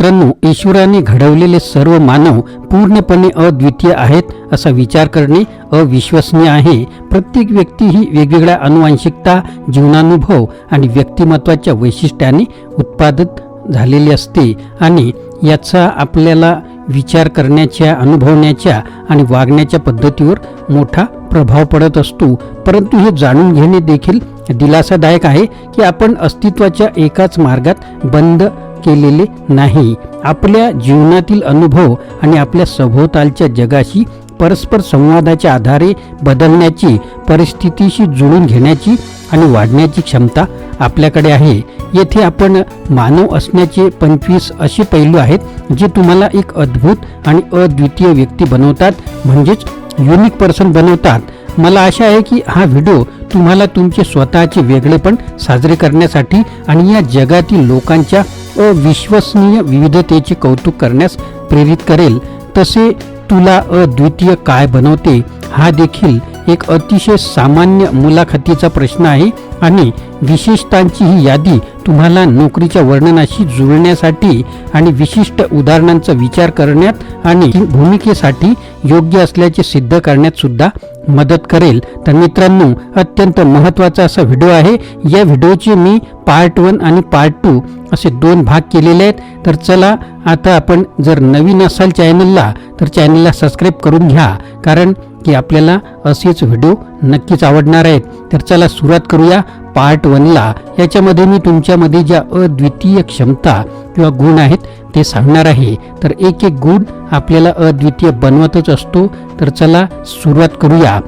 मित्रांनो ईश्वराने घडवलेले सर्व मानव पूर्णपणे अद्वितीय आहेत असा विचार करणे अविश्वसनीय आहे. प्रत्येक व्यक्ती ही वेगवेगळ्या अनुवांशिकता जीवनानुभव आणि व्यक्तिमत्वाच्या वैशिष्ट्याने उत्पादित झालेली असते आणि याचा आपल्याला विचार करण्याच्या अनुभवण्याच्या आणि वागण्याच्या पद्धतीवर मोठा प्रभाव पडत असतो. परंतु हे जाणून घेणे देखील दिलासादायक आहे की आपण अस्तित्वाच्या एकाच मार्गात बंद केलेले नाही. आपल्या जीवनातील अनुभव आणि आपल्या सभोवतालच्या जगाशी परस्पर संवादाच्या आधारे बदलण्याची परिस्थितीशी जुळून घेण्याची आणि वाढण्याची क्षमता आपल्याकडे आहे. येथे आपण मानव असण्याचे पंचवीस असे पैलू आहेत जे तुम्हाला एक अद्भुत आणि अद्वितीय व्यक्ती बनवतात म्हणजेच युनिक पर्सन बनवतात. मला आशा आहे की हा व्हिडिओ तुम्हाला तुमचे स्वतःचे वेगळेपण साजरे करण्यासाठी आणि या जगातील लोकांच्या अविश्वसनीय विविधतेचे कौतुक करण्यास प्रेरित करेल. तसे तुला अद्वितीय काय बनवते हा देखील एक अतिशय सामान्य मुलाखतीचा प्रश्न आहे आणि विशेषतांची ही यादी तुम्हाला नोकरीच्या वर्णनाशी जुळण्यासाठी आणि विशिष्ट उदाहरणांचा विचार करण्यात आणि भूमिकेसाठी योग्य असल्याचे सिद्ध करण्यात सुद्धा मदत करेल. तर मित्रांनो अत्यंत महत्त्वाचा असा व्हिडिओ आहे. या व्हिडिओचे मी पार्ट वन आणि पार्ट टू असे दोन भाग केलेले आहेत. तर चला आता आपण जर नवीन असाल चॅनलला तर चॅनलला सबस्क्राईब करून घ्या. कारण की आपल्याला असेच व्हिडिओ नक्कीच आवडणार आहेत. तर चला सुरुवात करूया पार्ट वनला. याच्यामध्ये मी तुमच्यामध्ये ज्या अद्वितीय क्षमता किंवा गुण आहेत ते सांगणार आहे. तर एक एक गुण आपल्याला अद्वितीय बनवतच असतो. तर चला सुरुवात करूया.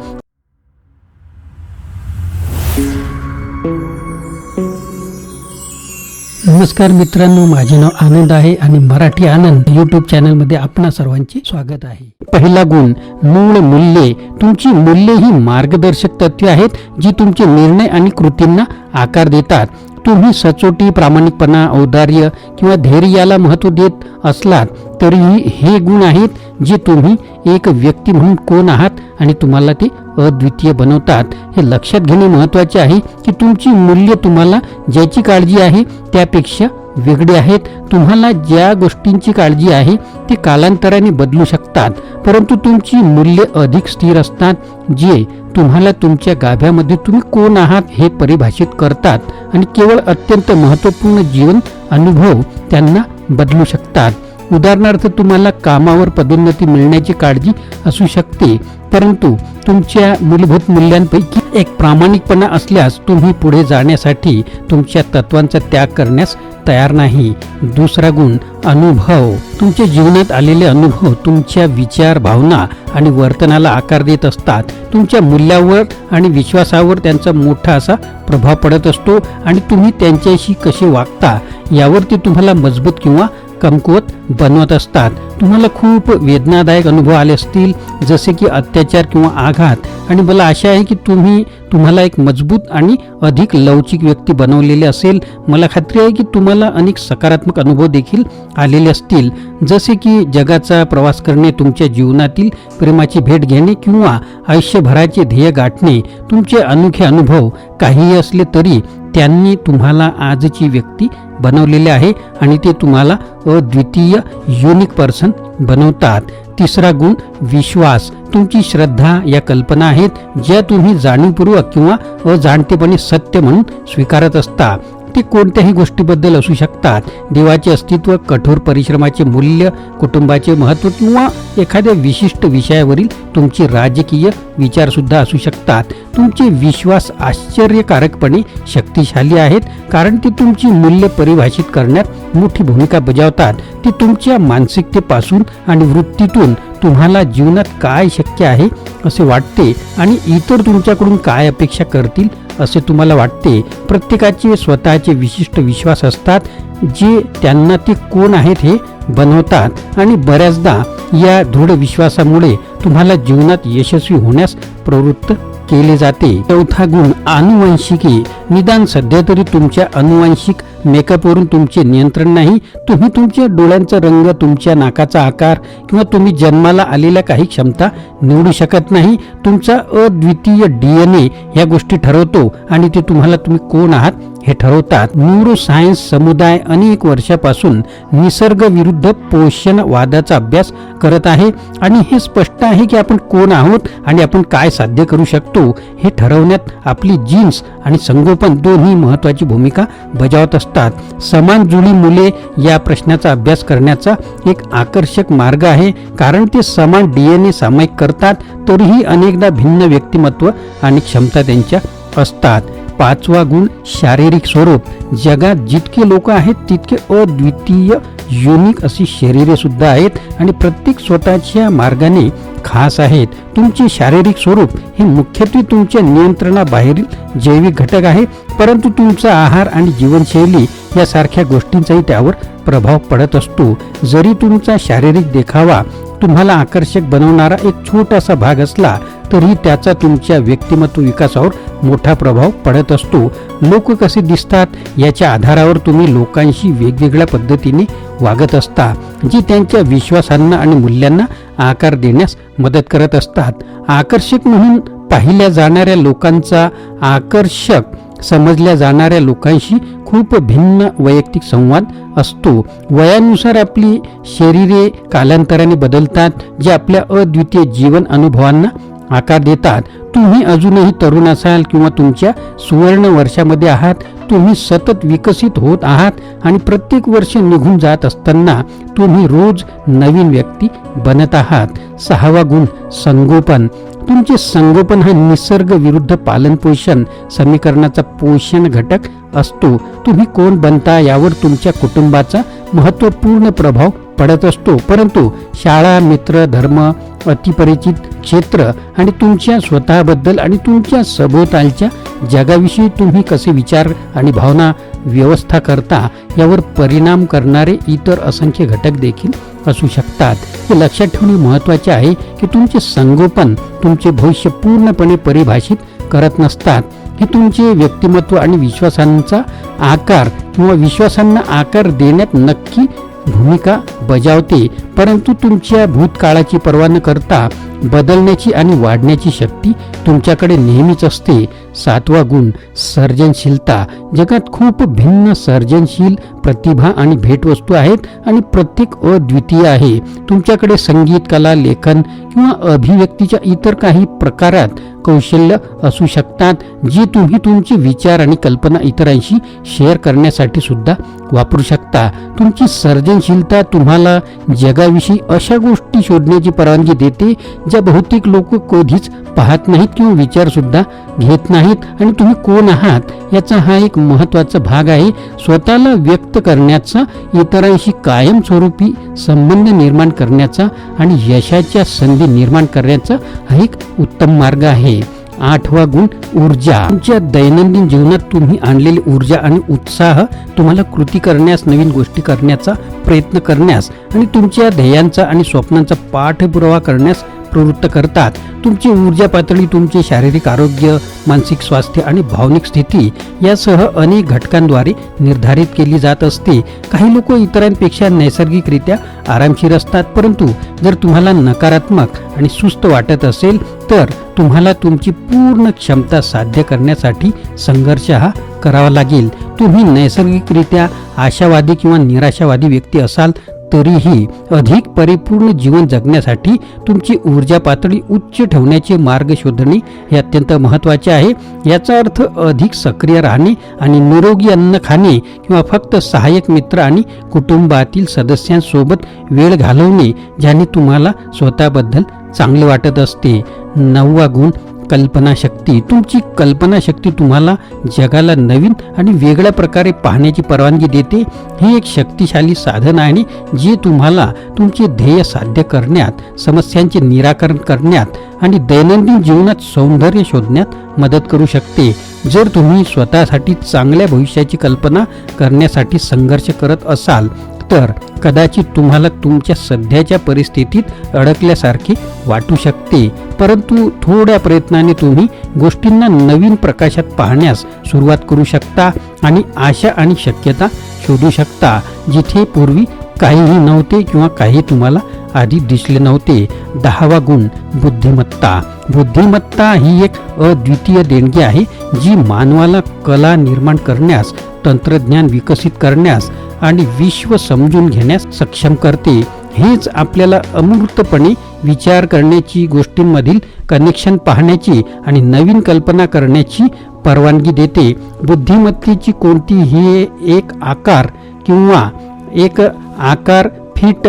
नमस्कार मित्रांनो माझे नाव आनंद आहे आणि मराठी आनंद युट्यूब चॅनलमध्ये आपणा सर्वांचे स्वागत आहे. पहिला गुण मूळ मूल्ये. तुमची मूल्ये ही मार्गदर्शक तत्वे आहेत जी तुमचे निर्णय आणि कृतींना आकार देतात. तुम्ही सचोटी प्रामाणिकपणा औदार्य किंवा धैर्याला महत्त्व देत असलात तरीही हे गुण आहेत जे तुम्ही एक व्यक्ती म्हणून कोण आहात आणि तुम्हाला ते अद्वितीय बनवतात हे लक्षात घेणे महत्त्वाचे आहे की तुमची मूल्य तुम्हाला ज्याची काळजी आहे त्यापेक्षा वेगळे आहेत. तुम्हाला ज्या गोष्टींची काळजी आहे ती कालांतराने बदलू शकतात परंतु तुमची मूल्य अधिक स्थिर असतात जे तुम्हाला तुमच्या गाभ्यामध्ये तुम्ही कोण आहात हे परिभाषित करतात आणि केवळ अत्यंत महत्त्वपूर्ण जीवन अनुभव त्यांना बदलू शकतात. उदाहरणार्थ तुम्हाला कामावर पदोन्नती मिळण्याची काळजी असू शकते परंतु तुमच्या मूलभूत मूल्यांपैकी एक प्रामाणिकपणा असल्यास तुम्ही पुढे जाण्यासाठी तुमच्या तत्वांचा त्याग करण्यास तयार नाही. दुसरा गुण अनुभव. तुमच्या जीवनात आलेले अनुभव तुमच्या विचार भावना आणि वर्तनाला आकार देत असतात. तुमच्या मूल्यावर आणि विश्वासावर त्यांचा मोठा असा प्रभाव पडत असतो आणि तुम्ही त्यांच्याशी कसे वागता यावर ते तुम्हाला मजबूत किंवा कमकुवत बनवत असतात. तुम्हाला खूप वेदनादायक अनुभव आले असतील जसे की अत्याचार किंवा आघात. आणि मला आशा आहे की तुम्ही तुम्हाला एक मजबूत आणि अधिक लवचिक व्यक्ती बनवलेले असेल. मला खात्री आहे की तुम्हाला अनेक सकारात्मक अनुभव देखील आलेले असतील. जसे की जगाचा प्रवास करणे तुमच्या जीवनातील प्रेमाची भेट घेणे किंवा आयुष्यभराचे ध्येय गाठणे. तुमचे अनोखे अनुभव काहीही असले तरी त्यांनी तुम्हाला आजची व्यक्ती बनवलेले आहे आणि ते तुम्हाला अद्वितीय युनिक पर्सन बनवतात. तिसरा गुण विश्वास. तुमची श्रद्धा या कल्पना आहेत ज्या तुम्ही जाणीवपूर्वक किंवा अजाणतेपणे सत्य म्हणून स्वीकारत असता. ते कोणत्याही गोष्टीबद्दल असू शकतात. देवाचे अस्तित्व कठोर परिश्रमाचे मूल्य कुटुंबाचे महत्त्व किंवा एखाद्या विशिष्ट विषयावरील तुमचे राजकीय विचारसुद्धा असू शकतात. तुमचे विश्वास आश्चर्यकारकपणे शक्तिशाली आहेत कारण ते तुमची मूल्य परिभाषित करण्यात मोठी भूमिका बजावतात. ती तुमच्या मानसिकतेपासून आणि वृत्तीतून तुम्हाला जीवनात काय शक्य आहे असे वाटते आणि इतर तुमच्याकडून काय अपेक्षा करतील असे तुम्हाला वाटते? प्रत्येकाचे स्वतःचे विशिष्ट विश्वास असतात जे त्यांना ते कोण आहेत हे बनवतात. आणि बऱ्याचदा या दृढ विश्वासामुळे तुम्हाला जीवनात यशस्वी होण्यास प्रवृत्त केले जाते. चौथा गुण अनुवंशिकी निदान सध्या तरी तुमच्या अनुवंशिक मेकअपवरून तुमचे नियंत्रण नाही. तुम्ही तुमच्या डोळ्यांचा रंग तुमच्या नाकाचा आकार किंवा तुम्ही जन्माला आलेल्या काही क्षमता निवडू शकत नाही. तुमचा अद्वितीय डी एन ए ह्या गोष्टी ठरवतो आणि ते तुम्हाला तुम्ही कोण आहात हे ठरवतात न्यूरो सायन्स समुदाय अनेक वर्षापासून निसर्ग विरुद्ध पोषण वादाचा अभ्यास करत आहे आणि हे स्पष्ट आहे की आपण कोण आहोत आणि आपण काय साध्य करू शकतो हे ठरवण्यात आपली जीन्स आणि संगोपन दोन्ही महत्त्वाची भूमिका बजावत असतात. समान जुळी मुले या प्रश्नाचा अभ्यास करण्याचा एक आकर्षक मार्ग आहे. कारण ते समान डीएनए सामायिक करतात तरीही अनेकदा भिन्न व्यक्तिमत्व आणि क्षमता त्यांच्या असतात. पाचवा गुण शारीरिक स्वरूप. जगात जितके लोक आहेत तितके अद्वितीय युनिक अशी शरीरे सुद्धा आहेत आणि प्रत्येक स्वतःच्या मार्गाने खास आहेत. तुमचे शारीरिक स्वरूप हे मुख्यत्वे तुमच्या नियंत्रणाबाहेरील जैविक घटक आहे परंतु तुमचा आहार आणि जीवनशैली यासारख्या गोष्टींचाही त्यावर प्रभाव पडत असतो. जरी तुमचा शारीरिक देखावा तुम्हाला आकर्षक बनवणारा एक छोटासा भाग असला तरी त्याचा तुमच्या व्यक्तिमत्व विकासावर मोठा प्रभाव पडत असतो. लोक कसे दिसतात याच्या आधारावर तुम्ही लोकांशी वेगवेगळ्या पद्धतीने वागत असता जी त्यांच्या विश्वासांना आणि मूल्यांना आकार देण्यास मदत करत असतात. आकर्षक म्हणून पाहिल्या जाणाऱ्या लोकांचा आकर्षक समजल्या जाणाऱ्या लोकांशी खूप भिन्न वैयक्तिक संवाद असतो. वयानुसार आपली शरीरे कालांतराने बदलतात जे आपल्या अद्वितीय जीवन अनुभवांना आकार देतात. तुम्ही अजूनही तरुण असाल किंवा तुमच्या सुवर्ण वर्षामध्ये आहात तुम्ही सतत विकसित होत आहात आणि प्रत्येक वर्ष निघून जात असताना तुम्ही रोज नवीन व्यक्ती बनत आहात. सहावा गुण संगोपन. तुमचे संगोपन हा निसर्ग विरुद्ध पालनपोषण समीकरणाचा पोषण घटक असतो. तुम्ही कोण बनता यावर तुमच्या कुटुंबाचा महत्त्वपूर्ण प्रभाव पडत असतो. परंतु शाळा मित्र धर्म अतिपरिचित क्षेत्र आणि तुमच्या स्वतःबद्दल आणि तुमच्या सभोवतालच्या जगाविषयी तुम्ही कसे विचार आणि भावना व्यवस्था करता यावर परिणाम करणारे इतर असंख्य घटक देखील असू शकतात. हे लक्षात ठेवणे महत्त्वाचे आहे की तुमचे संगोपन तुमचे भविष्य पूर्णपणे परिभाषित करत नसतात. हे तुमचे व्यक्तिमत्व आणि विश्वासांचा आकार किंवा विश्वासांना आकार देण्यात नक्की भूमिका बजावते परंतु तुमच्या भूतकाळाची पर्वा न करता बदलण्याची आणि वाढण्याची शक्ती तुमच्याकडे नेहमीच असते. सातवा गुण सर्जनशीलता. जगात खूप भिन्न सर्जनशील प्रतिभा आणि भेटवस्तू आहेत आणि प्रत्येक अद्वितीय आहे. तुमच्याकडे संगीत कला लेखन किंवा अभिव्यक्तीच्या इतर काही प्रकारात कौशल्य असू शकतात जी तुम्ही तुमचे विचार आणि कल्पना इतरांशी शेअर करण्यासाठी सुद्धा वापरू शकता. तुमची सर्जनशीलता तुम्हाला जगाविषयी अशा गोष्टी शोधण्याची परवानगी देते ज्या बहुतेक लोक कधीच पाहत नाहीत किंवा विचारसुद्धा घेत नाहीत. आणि तुम्ही कोण आहात याचा हा एक महत्त्वाचा भाग आहे. स्वतःला व्यक्त करण्याचा इतरांशी कायमस्वरूपी संबंध निर्माण करण्याचा आणि यशाच्या संधी निर्माण करण्याचा हा एक उत्तम मार्ग आहे. आठवा गुण ऊर्जा. तुमच्या दैनंदिन जीवनात तुम्ही आणलेली ऊर्जा आणि उत्साह तुम्हाला कृती करण्यास नवीन गोष्टी करण्याचा प्रयत्न करण्यास आणि तुमच्या ध्येयांचा आणि स्वप्नांचा पाठपुरावा करण्यास प्रवृत्त करतात. तुमची ऊर्जा पातळी तुमचे शारीरिक आरोग्य मानसिक स्वास्थ्य आणि भावनिक स्थिती यासह अनेक घटकांद्वारे निर्धारित केली जात असते. काही लोक इतरांपेक्षा नैसर्गिकरित्या आरामशीर असतात परंतु जर तुम्हाला नकारात्मक आणि सुस्त वाटत असेल तर तुम्हाला तुमची पूर्ण क्षमता साध्य करण्यासाठी संघर्ष हा करावा लागेल. तुम्ही नैसर्गिकरित्या आशावादी किंवा निराशावादी व्यक्ती असाल तरीही अधिक परिपूर्ण जीवन जगण्यासाठी तुमची ऊर्जा पातळी उच्च ठेवण्याचे मार्ग शोधणे हे अत्यंत महत्त्वाचे आहे. याचा अर्थ अधिक सक्रिय राहणे आणि निरोगी अन्न खाणे किंवा फक्त सहाय्यक मित्र आणि कुटुंबातील सदस्यांसोबत वेळ घालवणे ज्याने तुम्हाला स्वतःबद्दल चांगले वाटत असते. नववा गुण कल्पनाशक्ती. तुमची कल्पनाशक्ती तुम्हाला जगाला नवीन आणि वेगळ्या प्रकारे पाहण्याची परवानगी देते. हे एक शक्तिशाली साधन आहे जे तुम्हाला तुमचे ध्येय साध्य करण्यात समस्यांचे निराकरण करण्यात आणि दैनंदिन जीवनात सौंदर्य शोधण्यात मदत करू शकते. जर तुम्ही स्वतःसाठी चांगल्या भविष्याची कल्पना करण्यासाठी संघर्ष करत असाल तर कदाचित तुम्हाला तुमच्या सध्याच्या परिस्थितीत अडकल्यासारखे वाटू शकते. परंतु थोड्या प्रयत्नाने तुम्ही गोष्टींना नवीन प्रकाशात पाहण्यास सुरुवात करू शकता आणि आशा आणि शक्यता शोधू शकता जिथे पूर्वी काहीही नव्हते किंवा काही तुम्हाला आधी दिसले नव्हते. दहावा गुण बुद्धिमत्ता. बुद्धिमत्ता ही एक अद्वितीय देणगी आहे जी मानवाला कला निर्माण करण्यास तंत्रज्ञान विकसित करण्यास आणि विश्व समजून घेण्यास सक्षम करते. हेच आपल्याला अमूर्तपणे विचार करण्याची गोष्टींमधील कनेक्शन पाहण्याची आणि नवीन कल्पना करण्याची परवानगी देते. बुद्धिमत्तेची कोणतीही एक आकार किंवा एक आकार फिट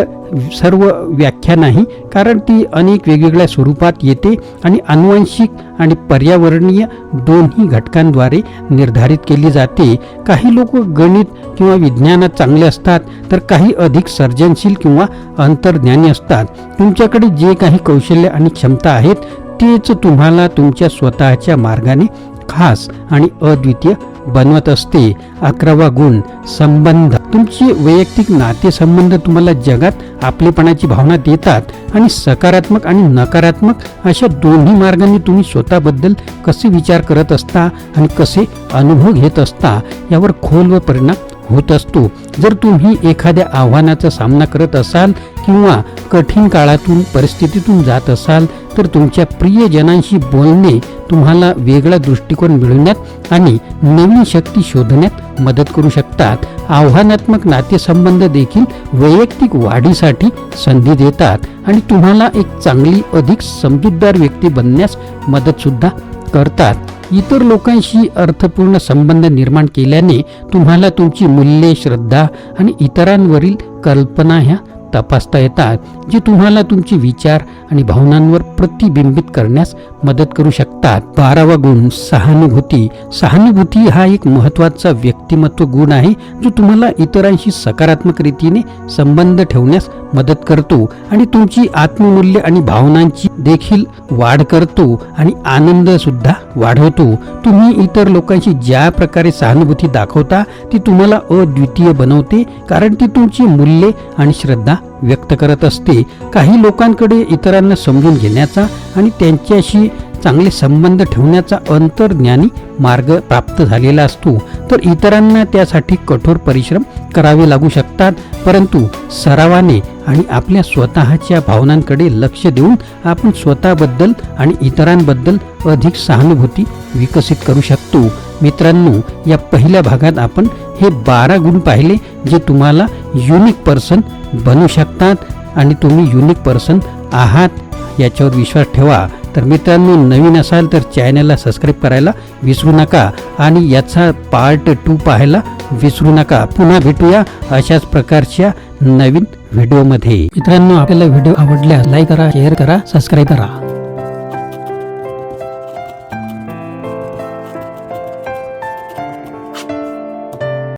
सर्व व्याख्या नाही कारण ती अनेक वेगवेगळ्या स्वरूपात येते आणि अनुवांशिक आणि पर्यावरणीय दोन्ही घटकांद्वारे निर्धारित केली जाते. काही लोक गणित किंवा विज्ञानात चांगले असतात तर काही अधिक सर्जनशील किंवा अंतर्ज्ञानी असतात. तुमच्याकडे जे काही कौशल्य आणि क्षमता आहेत तेच तुम्हाला तुमच्या स्वतःच्या मार्गाने खास आणि अद्वितीय बनवत असते. अकरावा गुण संबंध. तुमचे वैयक्तिक नातेसंबंध तुम्हाला जगात आपलेपणाची भावना देतात आणि सकारात्मक आणि नकारात्मक अशा दोन्ही मार्गांनी तुम्ही स्वतःबद्दल कसे विचार करत असता आणि कसे अनुभव घेत असता यावर खोलवर परिणाम होत असतो. जर तुम्ही एखाद्या आव्हानाचा सामना करत असाल किंवा कठीण काळातून परिस्थितीतून जात असाल तर तुमच्या प्रियजनांशी बोलणे तुम्हाला वेगळा दृष्टिकोन मिळवण्यात आणि नवीन शक्ती शोधण्यात मदत करू शकतात. आव्हानात्मक नातेसंबंध देखील वैयक्तिक वाढीसाठी संधी देतात आणि तुम्हाला एक चांगली अधिक समजूतदार व्यक्ती बनण्यास मदतसुद्धा करतात. इतर लोकांशी अर्थपूर्ण संबंध निर्माण केल्याने तुम्हाला तुमची मूल्ये श्रद्धा आणि इतरांवरील कल्पना ह्या तपासता येतात जे तुम्हाला तुमचे विचार आणि भावनांवर प्रतिबिंबित करण्यास मदत करू शकतात. बारावा गुण सहानुभूती. सहानुभूती हा एक महत्त्वाचा व्यक्तिमत्व गुण आहे जो तुम्हाला इतरांशी सकारात्मक रीतीने संबंध ठेवण्यास मदत करतो आणि तुमची आत्ममूल्य आणि भावनांची देखील वाढ करतो आणि आनंद सुद्धा वाढवतो. तुम्ही इतर लोकांशी ज्या प्रकारे सहानुभूती दाखवता ती तुम्हाला अद्वितीय बनवते कारण ती तुमची मूल्ये आणि श्रद्धा व्यक्त करत असते. काही लोकांकडे इतरांना समजून घेण्याचा आणि त्यांच्याशी चांगले संबंध ठेवण्याचा अंतर्ज्ञानी मार्ग प्राप्त झालेला असतो. तर इतरांना त्यासाठी कठोर परिश्रम करावे लागू शकतात परंतु सरावाने आणि आपल्या स्वतःच्या भावनांकडे लक्ष देऊन आपण स्वतःबद्दल आणि इतरांबद्दल अधिक सहानुभूती विकसित करू शकतो. मित्रांनो या पहिल्या भागात आपण हे बारा गुण पाहिले जे तुम्हाला युनिक पर्सन बनू शकतात आणि तुम्ही युनिक पर्सन आहात याच्यावर विश्वास ठेवा. तर मित्रांनो नवीन असाल तर चॅनलला सबस्क्राईब करायला विसरू नका आणि याचा पार्ट टू पाहायला विसरू नका. पुन्हा भेटूया अशाच प्रकारच्या नवीन व्हिडिओमध्ये. मित्रांनो आपल्याला व्हिडिओ आवडल्यास लाईक करा शेअर करा सबस्क्राईब करा.